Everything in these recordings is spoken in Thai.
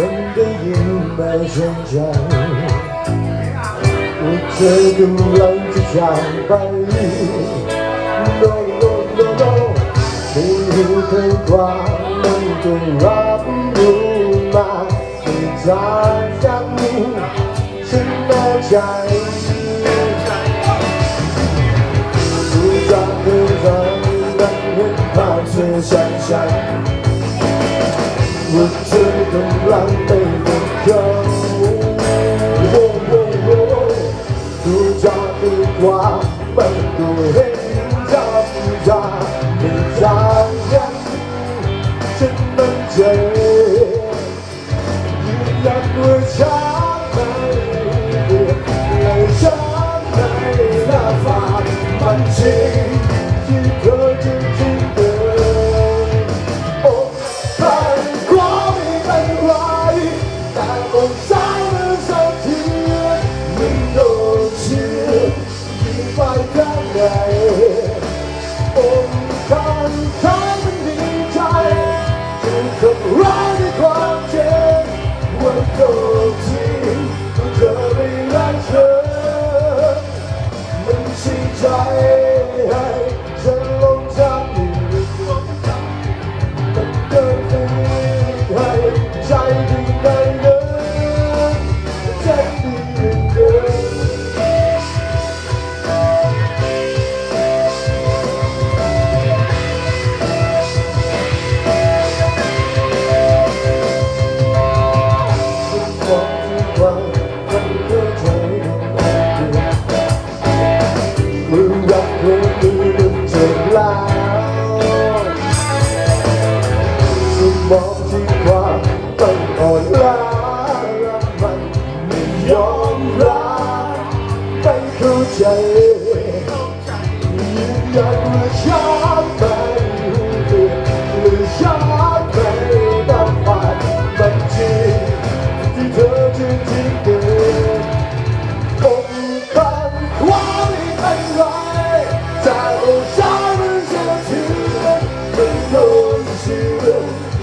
คนได้ยินไม่จนใจว่าเธอกำลังจะจากไปโลโลโลโลไม่รู้เธอความันจงรับรู้มาใจากจากนี้ฉันแน่ใจดูจากเธอใจรักเห็นภาพเธอชัดชัด vượt rơi đồng lắng đầy một nhau vô vô vô. Dù cho từ quá bắt đầu hết ra ra mình ra nhắn trên bầu trời như là đuôi trái Bye. you.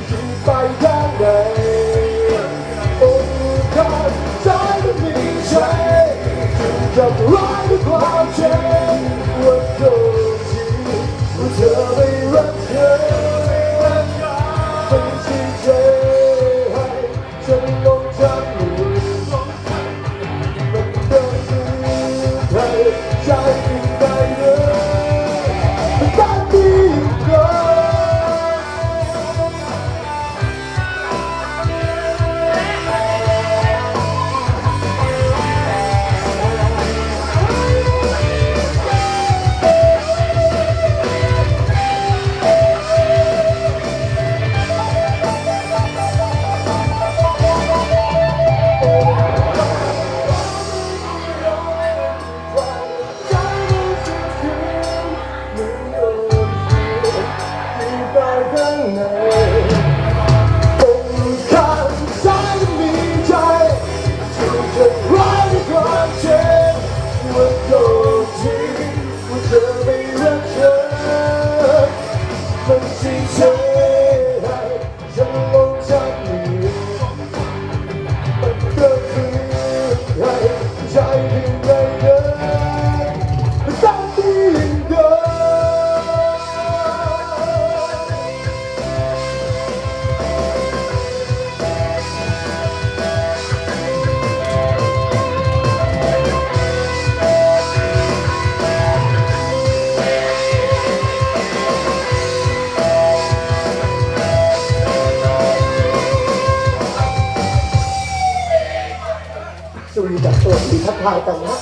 จาตัวสีทับทายกันนะ